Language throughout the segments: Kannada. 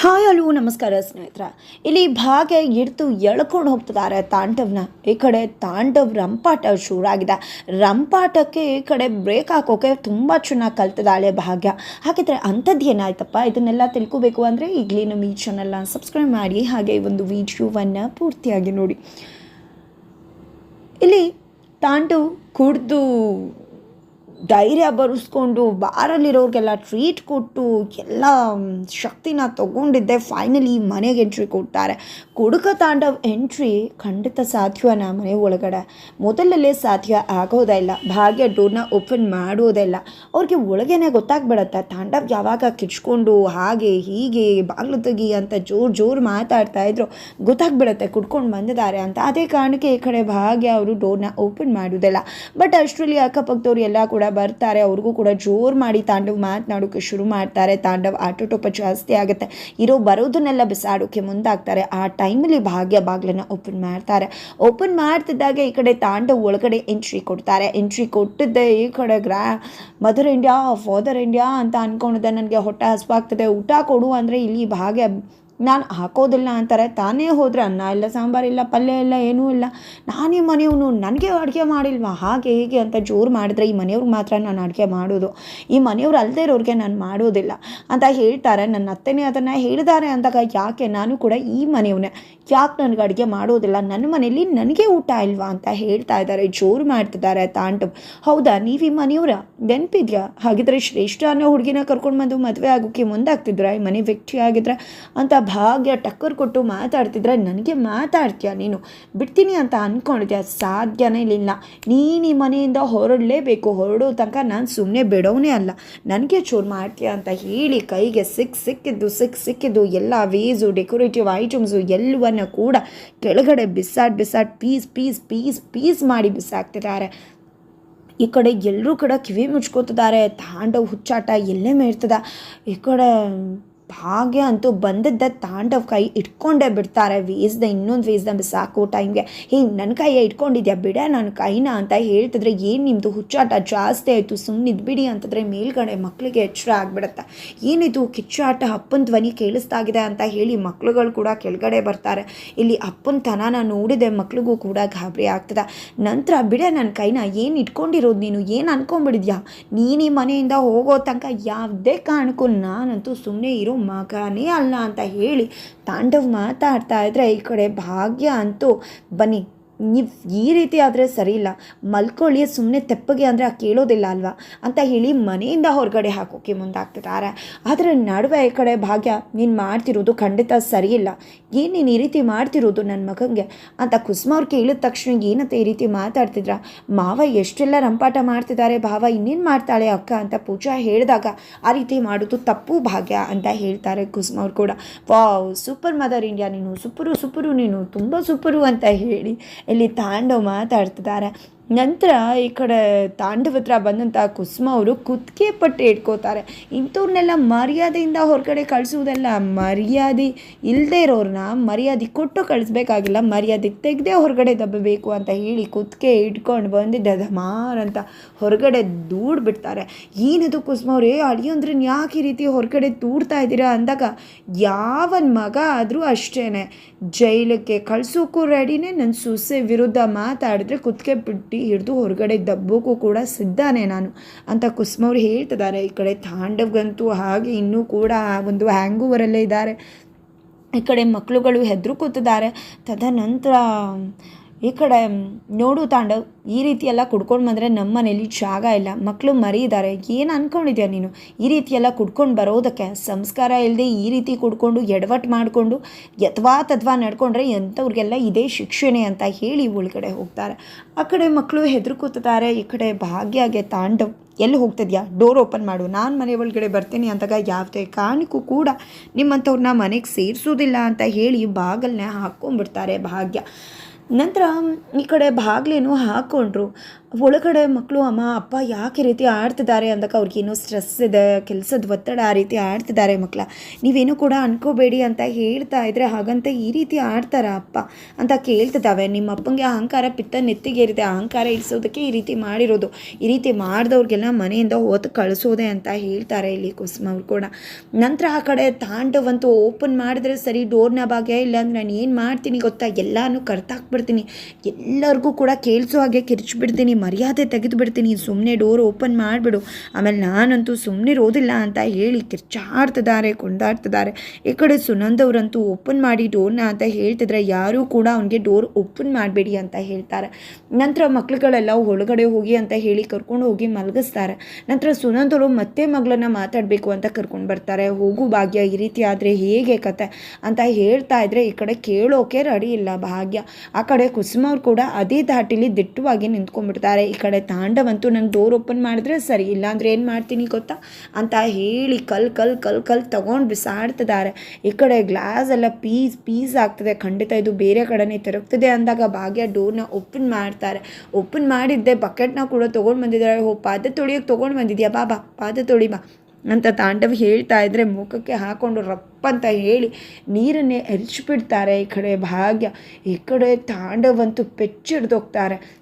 ಹಾಯ್ ಅಲು ನಮಸ್ಕಾರ ಸ್ನೇಹಿತರ. ಇಲ್ಲಿ ಭಾಗ್ಯ ಹಿಡ್ದು ಎಳ್ಕೊಂಡು ಹೋಗ್ತಿದ್ದಾರೆ ತಾಂಡವ್ನ. ಈ ಕಡೆ ತಾಂಡವ್ ರಂಪಾಟ ಶುರುವಾಗಿದೆ. ರಂಪಾಟಕ್ಕೆ ಈ ಕಡೆ ಬ್ರೇಕ್ ಹಾಕೋಕೆ ತುಂಬ ಚೆನ್ನಾಗಿ ಕಲ್ತಿದ್ದಾಳೆ ಭಾಗ್ಯ. ಹಾಗಿದ್ರೆ ಅಂಥದ್ದು ಏನಾಯ್ತಪ್ಪ? ಇದನ್ನೆಲ್ಲ ತಿಳ್ಕೊಬೇಕು ಅಂದರೆ ಈಗಲೇ ನಮ್ಮ ಈ ಚಾನಲ್ನ ಸಬ್ಸ್ಕ್ರೈಬ್ ಮಾಡಿ, ಹಾಗೆ ಈ ಒಂದು ವಿಡಿಯೋವನ್ನು ಪೂರ್ತಿಯಾಗಿ ನೋಡಿ. ಇಲ್ಲಿ ತಾಂಡು ಕುಡ್ದು ಧೈರ್ಯ ಬರೆಸ್ಕೊಂಡು ಬಾರಲ್ಲಿರೋರಿಗೆಲ್ಲ ಟ್ರೀಟ್ ಕೊಟ್ಟು ಎಲ್ಲ ಶಕ್ತಿನ ತಗೊಂಡಿದ್ದೆ. ಫೈನಲಿ ಮನೆಗೆ ಎಂಟ್ರಿ ಕೊಡ್ತಾರೆ. ಕುಡುಕ ತಾಂಡವ್ ಎಂಟ್ರಿ ಖಂಡಿತ ಸಾಧ್ಯನ ಮನೆ ಒಳಗಡೆ. ಮೊದಲಲ್ಲೇ ಸಾಧ್ಯ ಆಗೋದಿಲ್ಲ ಭಾಗ್ಯ ಡೋರ್ನ ಓಪನ್ ಮಾಡೋದಿಲ್ಲ ಅವ್ರಿಗೆ ಒಳಗೇನೆ ಗೊತ್ತಾಗ್ಬಿಡತ್ತೆ. ತಾಂಡವ್ ಯಾವಾಗ ಕಿಚ್ಕೊಂಡು ಹಾಗೆ ಹೀಗೆ ಬಾಗ್ಲು ತೆಗಿ ಅಂತ ಜೋರು ಜೋರು ಮಾತಾಡ್ತಾ ಇದ್ರು, ಗೊತ್ತಾಗ್ಬಿಡತ್ತೆ ಕುಡ್ಕೊಂಡು ಬಂದಿದ್ದಾರೆ ಅಂತ. ಅದೇ ಕಾರಣಕ್ಕೆ ಈ ಕಡೆ ಭಾಗ್ಯ ಅವರು ಡೋರ್ನ ಓಪನ್ ಮಾಡೋದಿಲ್ಲ ಬಟ್ ಅಷ್ಟರಲ್ಲಿ ಅಕ್ಕಪಕ್ಕದವ್ರು ಎಲ್ಲ ಕೂಡ ಬರ್ತಾರೆ, ಅವ್ರಿಗೂ ಕೂಡ ಜೋರು ಮಾಡಿ ತಾಂಡವ್ ಮಾತನಾಡೋಕೆ ಶುರು ಮಾಡ್ತಾರೆ. ತಾಂಡವ್ ಆಟೋಟೋಪ ಜಾಸ್ತಿ ಆಗುತ್ತೆ. ಇರೋ ಬರೋದನ್ನೆಲ್ಲ ಬಿಸಾಡೋಕೆ ಮುಂದಾಗ್ತಾರೆ. ಆ ಟೈಮಲ್ಲಿ ಭಾಗ್ಯ ಬಾಗ್ಲನ್ನು ಓಪನ್ ಮಾಡ್ತಾರೆ. ಓಪನ್ ಮಾಡ್ತಿದ್ದಾಗ ಈ ಕಡೆ ತಾಂಡವ್ ಒಳಗಡೆ ಎಂಟ್ರಿ ಕೊಡ್ತಾರೆ. ಎಂಟ್ರಿ ಕೊಟ್ಟಿದ್ದೆ ಈ ಕಡೆ ಗ್ರಾ ಮದರ್ ಇಂಡಿಯಾ ಫಾದರ್ ಇಂಡಿಯಾ ಅಂತ ಅನ್ಕೊಂಡಿದ್ದೆ. ನನಗೆ ಹೊಟ್ಟೆ ಹಸುವಾಗ್ತದೆ. ಊಟ ಕೊಡು ಅಂದರೆ ಇಲ್ಲಿ ಭಾಗ್ಯ ನಾನು ಹಾಕೋದಿಲ್ಲ ಅಂತಾರೆ, ತಾನೇ ಹೋದರೆ ಅನ್ನ ಇಲ್ಲ ಸಾಂಬಾರಿಲ್ಲ ಪಲ್ಯ ಇಲ್ಲ, ಏನೂ ಇಲ್ಲ. ನಾನೇ ಮನೆಯವನು ನನಗೆ ಅಡುಗೆ ಮಾಡಿಲ್ವಾ, ಹಾಗೆ ಹೀಗೆ ಅಂತ ಜೋರು ಮಾಡಿದ್ರೆ ಈ ಮನೆಯವ್ರಿಗೆ ಮಾತ್ರ ನಾನು ಅಡುಗೆ ಮಾಡೋದು. ಈ ಮನೆಯವ್ರು ಅಲ್ಲದೆ ಇರೋರಿಗೆ ನಾನು ಮಾಡೋದಿಲ್ಲ ಅಂತ ಹೇಳ್ತಾರೆ. ನನ್ನ ಅತ್ತೆನೇ ಅದನ್ನು ಹೇಳಿದ್ದಾರೆ ಅಂದಾಗ ಯಾಕೆ ನಾನು ಕೂಡ ಈ ಮನೆಯವನೇ, ಯಾಕೆ ನನಗೆ ಅಡುಗೆ ಮಾಡೋದಿಲ್ಲ? ನನ್ನ ಮನೆಯಲ್ಲಿ ನನಗೆ ಊಟ ಇಲ್ವಾ ಅಂತ ಹೇಳ್ತಾ ಇದ್ದಾರೆ, ಜೋರು ಮಾಡ್ತಿದ್ದಾರೆ ತಾಂಡು. ಹೌದಾ, ನೀವು ಈ ಮನೆಯವರ ನೆನಪಿದ್ಯಾ? ಹಾಗಿದ್ರೆ ಶ್ರೇಷ್ಠ ಅನ್ನೋ ಹುಡುಗಿನ ಕರ್ಕೊಂಡು ಬಂದು ಮದುವೆ ಆಗೋಕ್ಕೆ ಮುಂದಾಗ್ತಿದ್ರ? ಈ ಮನೆ ವ್ಯಕ್ತಿ ಆಗಿದ್ರೆ ಅಂತ ಭಾಗ್ಯ ಟಕ್ಕರ್ ಕೊಟ್ಟು ಮಾತಾಡ್ತಿದ್ರೆ ನನಗೆ ಮಾತಾಡ್ತೀಯ ನೀನು? ಬಿಡ್ತೀನಿ ಅಂತ ಅಂದ್ಕೊಂಡಿದ್ಯಾ ಸಾಧ್ಯನೇ ಇಲ್ಲ ನೀನು ಈ ಮನೆಯಿಂದ ಹೊರಡಲೇಬೇಕು. ಹೊರಡೋ ತನಕ ನಾನು ಸುಮ್ಮನೆ ಬಿಡೋನೇ ಅಲ್ಲ. ನನಗೆ ಚೂರು ಮಾಡ್ತೀಯ ಅಂತ ಹೇಳಿ ಕೈಗೆ ಸಿಕ್ ಸಿಕ್ಕಿದ್ದು ಸಿಕ್ ಸಿಕ್ಕಿದ್ದು ಎಲ್ಲ ವೇಸು, ಡೆಕೋರೇಟಿವ್ ಐಟಮ್ಸು ಎಲ್ಲವನ್ನು ಕೂಡ ಕೆಳಗಡೆ ಬಿಸಾಡ್ ಬಿಸಾಡ್ ಪೀಸ್ ಪೀಸ್ ಪೀಸ್ ಪೀಸ್ ಮಾಡಿ ಬಿಸಾಕ್ತಿದ್ದಾರೆ. ಈ ಕಡೆ ಎಲ್ಲರೂ ಕೂಡ ಕಿವಿ ಮುಚ್ಕೋತಿದ್ದಾರೆ. ತಾಂಡವ್ ಹುಚ್ಚಾಟ ಎಲ್ಲೇ ಮೇರ್ತದ ಈ ಕಡೆ ಭಾಗ್ಯ ಅಂತೂ ಬಂದದ್ದ ತಾಂಡವ್ ಕೈ ಇಟ್ಕೊಂಡೇ ಬಿಡ್ತಾರೆ. ವೇಸ್ದ ಇನ್ನೊಂದು ವೇಸ್ದ ಬಿಸಾಕೋ ಟೈಮ್ಗೆ. ಹಿಂಗೆ ನನ್ನ ಕೈಯ ಇಟ್ಕೊಂಡಿದ್ಯಾ ಬಿಡ ನನ್ನ ಕೈನ ಅಂತ ಹೇಳ್ತಿದ್ರೆ ಏನು ನಿಮ್ಮದು ಹುಚ್ಚಾಟ? ಜಾಸ್ತಿ ಆಯಿತು ಸುಮ್ಮನೆ ಬಿಡಿ ಅಂತಂದರೆ ಮೇಲ್ಗಡೆ ಮಕ್ಕಳಿಗೆ ಎಚ್ಚರ ಆಗಿಬಿಡುತ್ತೆ. ಏನಿದು, ಕಿಚ್ಚಾಟ, ಅಪ್ಪನ ಧ್ವನಿ ಕೇಳಿಸ್ತಾಗಿದೆ ಅಂತ ಹೇಳಿ ಮಕ್ಳುಗಳು ಕೂಡ ಕೆಳಗಡೆ ಬರ್ತಾರೆ. ಇಲ್ಲಿ ಅಪ್ಪನ ತನನ ನೋಡಿದೆ, ಮಕ್ಳಿಗೂ ಕೂಡ ಗಾಬರಿ ಆಗ್ತದೆ. ನಂತರ, ಬಿಡ ನನ್ನ ಕೈನ ಏನು ಇಟ್ಕೊಂಡಿರೋದು ನೀನು? ಏನು ಅನ್ಕೊಂಬಿಡಿದ್ಯಾ ನೀನು ಈ ಮನೆಯಿಂದ ಹೋಗೋ ತನಕ ಯಾವುದೇ ಕಾರಣಕ್ಕೂ ನಾನಂತೂ ಸುಮ್ಮನೆ ಇರೋ ಮಗನೇ ಅಲ್ಲ ಅಂತ ಹೇಳಿ ತಾಂಡವ್ ಮಾತಾಡ್ತಾ ಇದ್ದರೆ ಈ ಕಡೆ ಭಾಗ್ಯ ಅಂತೂ ಬನ್ನಿ. ನೀವು ಈ ರೀತಿ ಆದರೆ ಸರಿ ಇಲ್ಲ. ಮಲ್ಕೊಳ್ಳಿ ಸುಮ್ಮನೆ ತೆಪ್ಪಗೆ ಅಂದರೆ ಆ ಕೇಳೋದಿಲ್ಲ ಅಲ್ವಾ? ಅಂತ ಹೇಳಿ ಮನೆಯಿಂದ ಹೊರಗಡೆ ಹಾಕೋಕೆ ಮುಂದಾಗ್ತಿದ್ದಾರೆ. ಅದರ ನಡುವೆ ಈ ಕಡೆ ಭಾಗ್ಯ, ನೀನು ಮಾಡ್ತಿರೋದು ಖಂಡಿತ ಸರಿ ಇಲ್ಲ. ಏನು ನೀನು ಈ ರೀತಿ ಮಾಡ್ತಿರೋದು ನನ್ನ ಮಗನಿಗೆ ಅಂತ ಕುಸುಮ ಅವ್ರು ಕೇಳಿದ ತಕ್ಷಣ ಏನಂತ ಈ ರೀತಿ ಮಾತಾಡ್ತಿದ್ರ? ಮಾವ ಎಷ್ಟೆಲ್ಲ ರಂಪಾಟ ಮಾಡ್ತಿದ್ದಾರೆ ಭಾವ, ಇನ್ನೇನು ಮಾಡ್ತಾಳೆ ಅಕ್ಕ ಅಂತ ಪೂಜಾ ಹೇಳಿದಾಗ ಆ ರೀತಿ ಮಾಡೋದು ತಪ್ಪು ಭಾಗ್ಯ ಅಂತ ಹೇಳ್ತಾರೆ ಕುಸುಮ ಅವ್ರು ಕೂಡ. ವಾವ್, ಸೂಪರ್ ಮದರ್ ಇಂಡಿಯಾ ನೀನು, ಸೂಪರು ಸೂಪರು ನೀನು, ತುಂಬ ಸೂಪರು ಅಂತ ಹೇಳಿ ಇಲ್ಲಿ ತಾಂಡವ್ ಮಾತಾಡ್ತಿದ್ದಾರೆ. ನಂತರ ಈ ಕಡೆ ತಾಂಡವ ಹತ್ರ ಬಂದಂಥ ಕುಸುಮ ಅವರು ಕುತ್ತಿಗೆ ಪಟ್ಟು ಇಟ್ಕೋತಾರೆ ಇಂಥವ್ರನ್ನೆಲ್ಲ ಮರ್ಯಾದೆಯಿಂದ ಹೊರಗಡೆ ಕಳಿಸುವುದೆಲ್ಲ, ಮರ್ಯಾದೆ ಇಲ್ಲದೆ ಇರೋರನ್ನ ಮರ್ಯಾದೆ ಕೊಟ್ಟು ಕಳಿಸ್ಬೇಕಾಗಿಲ್ಲ, ಮರ್ಯಾದೆ ತೆಗೆದೇ ಹೊರಗಡೆ ದಬ್ಬಬೇಕು ಅಂತ ಹೇಳಿ ಕುತ್ತಿಗೆ ಇಟ್ಕೊಂಡು ಬಂದಿದ್ದೆ ಧಮಾರ್ ಅಂತ ಹೊರಗಡೆ ದೂಡ್ ಬಿಡ್ತಾರೆ ಏನದು ಕುಸುಮ ಅವರೇ ಅಳಿಯಂದ್ರನ್ನ ಯಾಕೆ ಈ ರೀತಿ ಹೊರಗಡೆ ದೂಡ್ತಾ ಇದ್ದೀರಾ ಅಂದಾಗ, ಯಾವನ್ ಮಗ ಆದರೂ ಅಷ್ಟೇ ಜೈಲಕ್ಕೆ ಕಳ್ಸೋಕ್ಕೂ ರೆಡಿನೇ ನನ್ನ ಸೊಸೆ ವಿರುದ್ಧ ಮಾತಾಡಿದ್ರೆ ಕುತ್ತಿಗೆ ಬಿಟ್ಟು ಹಿಡಿದು ಹೊರಗಡೆ ದಬ್ಬಕ್ಕೂ ಕೂಡ ಸಿದ್ಧಾನೆ ನಾನು ಅಂತ ಕುಸುಮವ್ರು ಹೇಳ್ತಿದ್ದಾರೆ. ಈ ಕಡೆ ತಾಂಡವ್ಗಂತೂ ಹಾಗೆ ಇನ್ನೂ ಕೂಡ ಒಂದು ಹ್ಯಾಂಗೋವರಲ್ಲೇ ಇದ್ದಾರೆ. ಈ ಕಡೆ ಮಕ್ಕಳುಗಳು ಹೆದರು ಕೂತಿದ್ದಾರೆ ತದನಂತರ ಈ ಕಡೆ ನೋಡು ತಾಂಡವ್ ಈ ರೀತಿ ಎಲ್ಲ ಕುಡ್ಕೊಂಡು ಬಂದರೆ ನಮ್ಮ ಮನೇಲಿ ಜಾಗ ಇಲ್ಲ ಮಕ್ಕಳು ಮರಿ ಏನು ಅಂದ್ಕೊಂಡಿದ್ಯಾ ನೀನು? ಈ ರೀತಿ ಎಲ್ಲ ಕುಡ್ಕೊಂಡು ಬರೋದಕ್ಕೆ ಸಂಸ್ಕಾರ ಇಲ್ಲದೆ ಈ ರೀತಿ ಕುಡ್ಕೊಂಡು ಎಡವಟ್ಟು ಮಾಡಿಕೊಂಡು ಯಥವಾ ತದ್ವಾ ನಡ್ಕೊಂಡ್ರೆ ಎಂಥವ್ರಿಗೆಲ್ಲ ಇದೇ ಶಿಕ್ಷಣೆ ಅಂತ ಹೇಳಿ ಒಳಗಡೆ ಹೋಗ್ತಾರೆ. ಆ ಕಡೆ ಮಕ್ಕಳು ಹೆದರು ಕೂತಿದ್ದಾರೆ ಈ ಕಡೆ ಭಾಗ್ಯಾಗೆ ತಾಂಡವ್ ಎಲ್ಲಿ ಹೋಗ್ತಿದ್ಯಾ? ಡೋರ್ ಓಪನ್ ಮಾಡು, ನಾನು ಮನೆ ಒಳಗಡೆ ಬರ್ತೀನಿ ಅಂತಾಗ ಯಾವುದೇ ಕಾರಣಕ್ಕೂ ಕೂಡ ನಿಮ್ಮಂಥವ್ರನ್ನ ಮನೆಗೆ ಸೇರಿಸೋದಿಲ್ಲ ಅಂತ ಹೇಳಿ ಬಾಗಲನ್ನ ಹಾಕ್ಕೊಂಡ್ಬಿಡ್ತಾರೆ ಭಾಗ್ಯ. ನಂತರ ಈ ಕಡೆ ಬಾಗಿಲೇನು ಹಾಕ್ಕೊಂಡ್ರು ಒಳಗಡೆ ಮಕ್ಕಳು ಅಮ್ಮ, ಅಪ್ಪ ಯಾಕೆ ರೀತಿ ಆಡ್ತಿದ್ದಾರೆ ಅಂದಾಗ ಅವ್ರಿಗೇನೋ ಸ್ಟ್ರೆಸ್ ಇದೆ, ಕೆಲಸದ ಒತ್ತಡ ಆ ರೀತಿ ಆಡ್ತಿದ್ದಾರೆ ಮಕ್ಕಳ ನೀವೇನು ಕೂಡ ಅನ್ಕೋಬೇಡಿ ಅಂತ ಹೇಳ್ತಾ ಇದ್ರೆ ಹಾಗಂತ ಈ ರೀತಿ ಆಡ್ತಾರ ಅಪ್ಪ ಅಂತ ಕೇಳ್ತಿದ್ದಾವೆ. ನಿಮ್ಮ ಅಪ್ಪಂಗೆ ಅಹಂಕಾರ ಪಿತ್ತ ನೆತ್ತಿಗೇರಿದೆ. ಅಹಂಕಾರ ಇಳಿಸೋದಕ್ಕೆ ಈ ರೀತಿ ಮಾಡಿರೋದು. ಈ ರೀತಿ ಮಾಡಿದವ್ರಿಗೆಲ್ಲ ಮನೆಯಿಂದ ಹೊತ್ತು ಕಳಿಸೋದೆ ಅಂತ ಹೇಳ್ತಾರೆ ಇಲ್ಲಿ ಕುಸುಮ ಅವ್ರು ಕೂಡ. ನಂತರ ಆ ಕಡೆ ತಾಂಡವಂತೂ ಓಪನ್ ಮಾಡಿದ್ರೆ ಸರಿ ಡೋರ್ನ ಭಾಗ್ಯ ಇಲ್ಲಾಂದ್ರೆ ನಾನು ಏನು ಮಾಡ್ತೀನಿ ಗೊತ್ತಾ? ಎಲ್ಲಾನು ಎಲ್ಲನೂ ಕರ್ತಾಕ್ಬಿಡ್ತೀನಿ ಎಲ್ಲರಿಗೂ ಕೂಡ ಕೇಳಿಸೋ ಹಾಗೆ ಕಿರ್ಚ್ಬಿಡ್ತೀನಿ ಮರ್ಯಾದೆ ತೆಗೆದು ಬಿಡ್ತೀನಿ ಸುಮ್ಮನೆ ಡೋರ್ ಓಪನ್ ಮಾಡಿಬಿಡು. ಆಮೇಲೆ ನಾನಂತೂ ಸುಮ್ಮನೆ ಇರೋದಿಲ್ಲ ಅಂತ ಹೇಳಿ ಕಿರ್ಚಾಡ್ತಿದ್ದಾರೆ ಕೊಂಡಾಡ್ತಿದ್ದಾರೆ ಈ ಕಡೆ ಸುನಂದ್ ಅವರಂತೂ ಓಪನ್ ಮಾಡಿ ಡೋರ್ನ ಅಂತ ಹೇಳ್ತಿದ್ರೆ ಯಾರೂ ಕೂಡ ಅವನಿಗೆ ಡೋರ್ ಓಪನ್ ಮಾಡಬೇಡಿ ಅಂತ ಹೇಳ್ತಾರೆ. ನಂತರ ಮಕ್ಳುಗಳೆಲ್ಲ ಒಳಗಡೆ ಹೋಗಿ ಅಂತ ಹೇಳಿ ಕರ್ಕೊಂಡು ಹೋಗಿ ಮಲಗಿಸ್ತಾರೆ. ನಂತರ ಸುನಂದರು ಮತ್ತೆ ಮಗಳನ್ನ ಮಾತಾಡಬೇಕು ಅಂತ ಕರ್ಕೊಂಡು ಬರ್ತಾರೆ. ಹೋಗು ಭಾಗ್ಯ, ಈ ರೀತಿ ಆದರೆ ಹೇಗೆ ಕತೆ? ಅಂತ ಹೇಳ್ತಾ ಇದ್ರೆ ಈ ಕಡೆ ಕೇಳೋಕೆ ರೆಡಿ ಇಲ್ಲ ಭಾಗ್ಯ. ಆ ಕಡೆ ಕುಸುಮ ಅವ್ರು ಕೂಡ ಅದೇ ದಾಟಿಲಿ ದಿಟ್ಟವಾಗಿ ನಿಂತ್ಕೊಂಡ್ಬಿಡ್ತಾರೆ. ಈ ಕಡೆ ತಾಂಡವಂತೂ ನಂಗೆ ಡೋರ್ ಓಪನ್ ಮಾಡಿದ್ರೆ ಸರಿ, ಇಲ್ಲಾಂದ್ರೆ ಏನು ಮಾಡ್ತೀನಿ ಗೊತ್ತಾ? ಅಂತ ಹೇಳಿ ಕಲ್ ಕಲ್ ಕಲ್ ಕಲ್ ತಗೊಂಡು ಬಿಸಾಡ್ತಿದ್ದಾರೆ. ಈ ಕಡೆ ಗ್ಲಾಸ್ ಎಲ್ಲ ಪೀಸ್ ಪೀಸ್ ಆಗ್ತದೆ. ಖಂಡಿತ ಇದು ಬೇರೆ ಕಡೆನೇ ತಿರುಗ್ತದೆ ಅಂದಾಗ ಭಾಗ್ಯ ಡೋರ್ನ ಓಪನ್ ಮಾಡ್ತಾರೆ. ಓಪನ್ ಮಾಡಿದ್ದೆ ಬಕೆಟ್ನ ಕೂಡ ತೊಗೊಂಡು ಬಂದಿದ್ದಾರೆ. ಹೋ ಪಾದ ತೊಳಿಯೋಕೆ ತೊಗೊಂಡು ಬಂದಿದ್ಯಾ? ಬಾ ಬಾ ಪಾದ ತೊಳಿ, ಬಾ. ಅಂತ ತಾಂಡವ್ ಹೇಳ್ತಾ ಇದ್ರೆ ಮುಖಕ್ಕೆ ಹಾಕೊಂಡು ರಪ್ಪ ಅಂತ ಹೇಳಿ ನೀರನ್ನೇ ಎರಚಿಬಿಡ್ತಾರೆ ಈ ಕಡೆ ಭಾಗ್ಯ. ಈ ಕಡೆ ತಾಂಡವಂತೂ ಪೆಚ್ಚಿಡ್ದೋಗ್ತಾರೆ.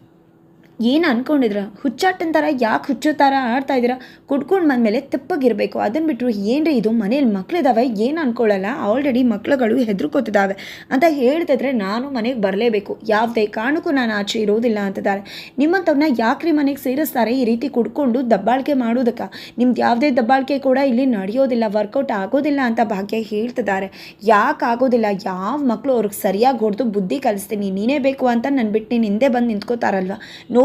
ಏನು ಅಂದ್ಕೊಂಡಿದ್ರ ಹುಚ್ಚಾಟಂತಾರ ಯಾಕೆ ಹುಚ್ಚೋ ಥರ ಆಡ್ತಾ ಇದ್ದೀರಾ? ಕುಡ್ಕೊಂಡು ಬಂದಮೇಲೆ ತೆಪ್ಪಗಿರಬೇಕು. ಅದನ್ನು ಬಿಟ್ಟರು ಏನ್ರಿ ಇದು? ಮನೇಲಿ ಮಕ್ಳಿದಾವೆ? ಏನು ಅನ್ಕೊಳ್ಳಲ್ಲ ಆಲ್ರೆಡಿ ಮಕ್ಳುಗಳು ಹೆದರ್ಕೋತಿದ್ದಾವೆ ಅಂತ ಹೇಳ್ತಿದ್ರೆ ನಾನು ಮನೆಗೆ ಬರಲೇಬೇಕು. ಯಾವುದೇ ಕಾರಣಕ್ಕೂ ನಾನು ಆಚೆ ಇರೋದಿಲ್ಲ ಅಂತಿದ್ದಾರೆ. ನಿಮ್ಮಂಥವ್ನ ಯಾಕ್ರಿ ಮನೆಗೆ ಸೇರಿಸ್ತಾರೆ ಈ ರೀತಿ ಕುಡ್ಕೊಂಡು ದಬ್ಬಾಳಿಕೆ ಮಾಡೋದಕ್ಕೆ? ನಿಮ್ದು ಯಾವುದೇ ದಬ್ಬಾಳಿಕೆ ಕೂಡ ಇಲ್ಲಿ ನಡೆಯೋದಿಲ್ಲ, ವರ್ಕೌಟ್ ಆಗೋದಿಲ್ಲ ಅಂತ ಭಾಗ್ಯ ಹೇಳ್ತಿದ್ದಾರೆ. ಯಾಕೆ ಆಗೋದಿಲ್ಲ? ಯಾವ ಮಕ್ಕಳು ಅವ್ರಿಗೆ ಸರಿಯಾಗಿ ಹೊಡೆದು ಬುದ್ಧಿ ಕಲಿಸ್ತೀನಿ, ನೀನೇ ಬೇಕು ಅಂತ ನನ್ನ ಬಿಟ್ಟು ನೀನು ಹಿಂದೆ ಬಂದು ನಿಂತ್ಕೋತಾರಲ್ವ?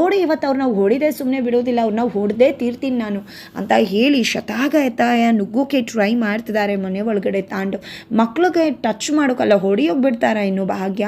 ನೋಡಿ ಇವತ್ತು ನಾವು ಹೊಡಿದೆ ಸುಮ್ಮನೆ ಬಿಡೋದಿಲ್ಲ ಅವ್ರನ್ನ ಹೊಡೆದೇ ತೀರ್ತೀನಿ ನಾನು ಅಂತ ಹೇಳಿ ಶತಾಗಾಯತಾಯ ನುಗ್ಗೋಕೆ ಟ್ರೈ ಮಾಡ್ತಿದ್ದಾರೆ ಮನೆ ಒಳಗಡೆ ತಾಂಡು. ಮಕ್ಳಿಗೆ ಟಚ್ ಮಾಡೋಕ್ಕಲ್ಲ ಹೊಡಿಯೋಕೆ ಬಿಡ್ತಾರೆ ಇನ್ನು ಭಾಗ್ಯ?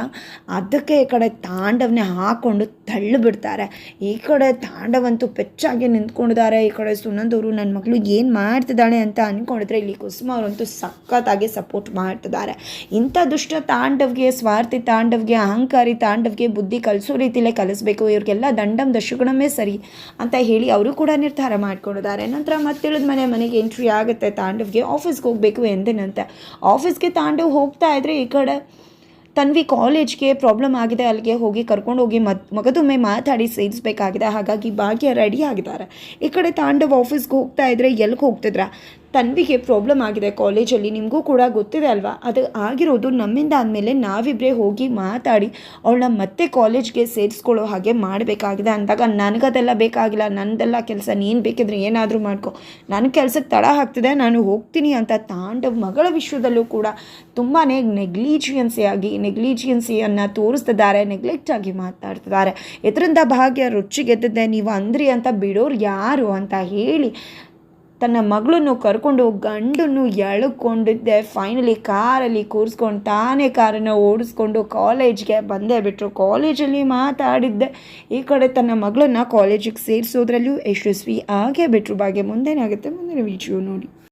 ಅದಕ್ಕೆ ಈ ಕಡೆ ತಾಂಡವನ್ನೇ ಹಾಕ್ಕೊಂಡು ತಳ್ಳು ಬಿಡ್ತಾರೆ. ಈ ಕಡೆ ತಾಂಡವಂತೂ ಪೆಚ್ಚಾಗಿ ನಿಂತ್ಕೊಂಡಿದ್ದಾರೆ. ಈ ಕಡೆ ಸುನಂದವರು ನನ್ನ ಮಗಳು ಏನು ಮಾಡ್ತಿದ್ದಾಳೆ ಅಂತ ಅಂದ್ಕೊಂಡಿದ್ರೆ ಇಲ್ಲಿ ಕುಸುಮ ಅವರಂತೂ ಸಖತ್ತಾಗಿ ಸಪೋರ್ಟ್ ಮಾಡ್ತಿದ್ದಾರೆ. ಇಂಥ ದುಷ್ಟ ತಾಂಡವ್ಗೆ, ಸ್ವಾರ್ಥಿ ತಾಂಡವ್ಗೆ, ಅಹಂಕಾರಿ ತಾಂಡವ್ಗೆ ಬುದ್ಧಿ ಕಲಿಸೋ ರೀತಿಲೇ ಕಲಿಸ್ಬೇಕು. ಇವ್ರಿಗೆಲ್ಲ ದಂಡಂ ದಶಗುಣಮೇ ಸರಿ ಅಂತ ಹೇಳಿ ಅವರು ಕೂಡ ನಿರ್ಧಾರ ಮಾಡ್ಕೊಂಡಿದ್ದಾರೆ. ನಂತರ ಮತ್ತಿಳಿದ ಮನೆ, ಮನೆಗೆ ಎಂಟ್ರಿ ಆಗುತ್ತೆ. ತಾಂಡವ್ಗೆ ಆಫೀಸ್ಗೆ ಹೋಗಬೇಕು ಎಂದಿನಂತೆ. ಆಫೀಸ್ಗೆ ತಾಂಡವ್ ಹೋಗ್ತಾ ಇದ್ದರೆ ಈ ಕಡೆ ತನ್ವಿ ಕಾಲೇಜ್ಗೆ ಪ್ರಾಬ್ಲಮ್ ಆಗಿದೆ. ಅಲ್ಲಿಗೆ ಹೋಗಿ ಕರ್ಕೊಂಡು ಹೋಗಿ ಮದ್ ಮಗದೊಮ್ಮೆ ಮಾತಾಡಿ ಸೇರಿಸಬೇಕಾಗಿದೆ. ಹಾಗಾಗಿ ಭಾಗ್ಯ ರೆಡಿ ಆಗಿದ್ದಾರೆ. ಈ ಕಡೆ ತಾಂಡವ್ ಆಫೀಸ್ಗೆ ಹೋಗ್ತಾ ಇದ್ದರೆ ಎಲ್ಲಿಗೆ ಹೋಗ್ತಿದ್ರ? ತನ್ವಿಗೆ ಪ್ರಾಬ್ಲಮ್ ಆಗಿದೆ. ಕಾಲೇಜಲ್ಲಿ ನಿಮಗೂ ಕೂಡ ಗೊತ್ತಿದೆ ಅಲ್ವಾ? ಅದು ಆಗಿರೋದು ನಮ್ಮಿಂದ ಆದಮೇಲೆ ನಾವಿಬ್ಬರೇ ಹೋಗಿ ಮಾತಾಡಿ ಅವಳನ್ನ ಮತ್ತೆ ಕಾಲೇಜ್ಗೆ ಸೇರಿಸ್ಕೊಳ್ಳೋ ಹಾಗೆ ಮಾಡಬೇಕಾಗಿದೆ ಅಂದಾಗ ನನಗದೆಲ್ಲ ಬೇಕಾಗಿಲ್ಲ ನನ್ನದೆಲ್ಲ ಕೆಲಸ, ನೀನು ಬೇಕಿದ್ರೆ ಏನಾದರೂ ಮಾಡ್ಕೊ. ನನ್ನ ಕೆಲಸಕ್ಕೆ ತಡ ಹಾಕ್ತಿದೆ, ನಾನು ಹೋಗ್ತೀನಿ ಅಂತ ತಾಂಡವ್ ಮಗಳ ವಿಶ್ವದಲ್ಲೂ ಕೂಡ ತುಂಬಾ ನೆಗ್ಲಿಜಿಯನ್ಸಿಯಾಗಿ ನೆಗ್ಲಿಜಿಯನ್ಸಿಯನ್ನು ತೋರಿಸ್ತಿದ್ದಾರೆ ನೆಗ್ಲೆಕ್ಟ್ ಆಗಿ ಮಾತಾಡ್ತಿದ್ದಾರೆ. ಇದರಿಂದ ಭಾಗ್ಯ ರುಚಿಗೆದ್ದಿದ್ದೆ ನೀವು ಅಂದ್ರಿ ಅಂತ ಬಿಡೋರು ಯಾರು ಅಂತ ಹೇಳಿ ತನ್ನ ಮಗಳನ್ನು ಕರ್ಕೊಂಡು ಗಂಡನ್ನು ಎಳ್ಕೊಂಡಿದ್ದೆ ಫೈನಲಿ ಕಾರಲ್ಲಿ ಕೂರಿಸ್ಕೊಂಡು ತಾನೇ ಕಾರನ್ನು ಓಡಿಸ್ಕೊಂಡು ಕಾಲೇಜ್ಗೆ ಬಂದೇ ಬಿಟ್ಟರು ಕಾಲೇಜಲ್ಲಿ ಮಾತಾಡಿದ್ದೆ. ಈ ಕಡೆ ತನ್ನ ಮಗಳನ್ನು ಕಾಲೇಜಿಗೆ ಸೇರಿಸೋದ್ರಲ್ಲೂ ಯಶಸ್ವಿ ಆಗೇ ಬಿಟ್ಟರು ಭಾಗ್ಯ ಮುಂದೇನಾಗುತ್ತೆ ಮುಂದಿನ ವಿಡಿಯೋ ನೋಡಿ.